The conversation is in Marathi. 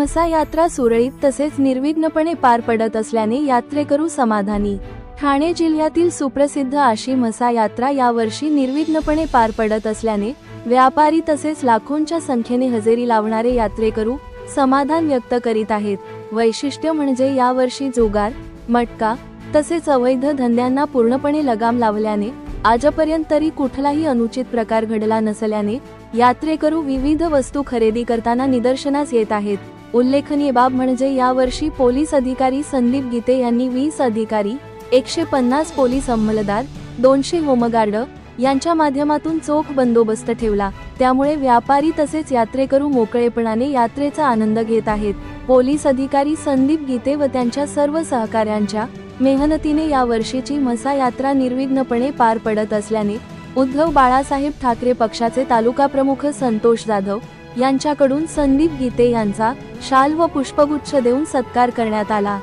मसा यात्रा सुरळीत तसेच निर्विघ्नपणे पार पडत असल्याने यात्रेकरू समाधानी. ठाणे जिल्ह्यातील सुप्रसिद्ध आशी म्हसा यात्रा यावर्षी निर्विघ्नपणे पार पडत असल्याने व्यापारी तसेच लाखोंच्या संख्येने हजेरी लावणारे यात्रेकरू समाधान व्यक्त करीत आहेत. वैशिष्ट्य म्हणजे यावर्षी जोगार मटका तसेच अवैध धंद्यांना पूर्णपणे लगाम लावल्याने आजपर्यंत तरी कुठलाही अनुचित प्रकार घडला नसल्याने यात्रेकरू विविध वस्तू खरेदी करताना निदर्शनास येत आहेत. उल्लेखनीय बाब म्हणजे यावर्षी पोलीस अधिकारी संदीप गीते यांनी वीस अधिकारी एकशे पन्नास पोलीस अंमलदार दोनशे होमगार्ड यांच्या माध्यमातून चोख बंदोबस्त ठेवला. त्यामुळे व्यापारी तसेच यात्रेकरू मोकळेपणाने यात्रेचा आनंद घेत आहेत. पोलीस अधिकारी संदीप गीते व त्यांच्या सर्व सहकाऱ्यांच्या मेहनतीने या वर्षीची मसा यात्रा निर्विघ्नपणे पार पडत असल्याने उद्धव बाळासाहेब ठाकरे पक्षाचे तालुका प्रमुख संतोष जाधव यांच्याकडून संदीप गीते यांचा शाल व पुष्पगुच्छ देऊन सत्कार करण्यात आला.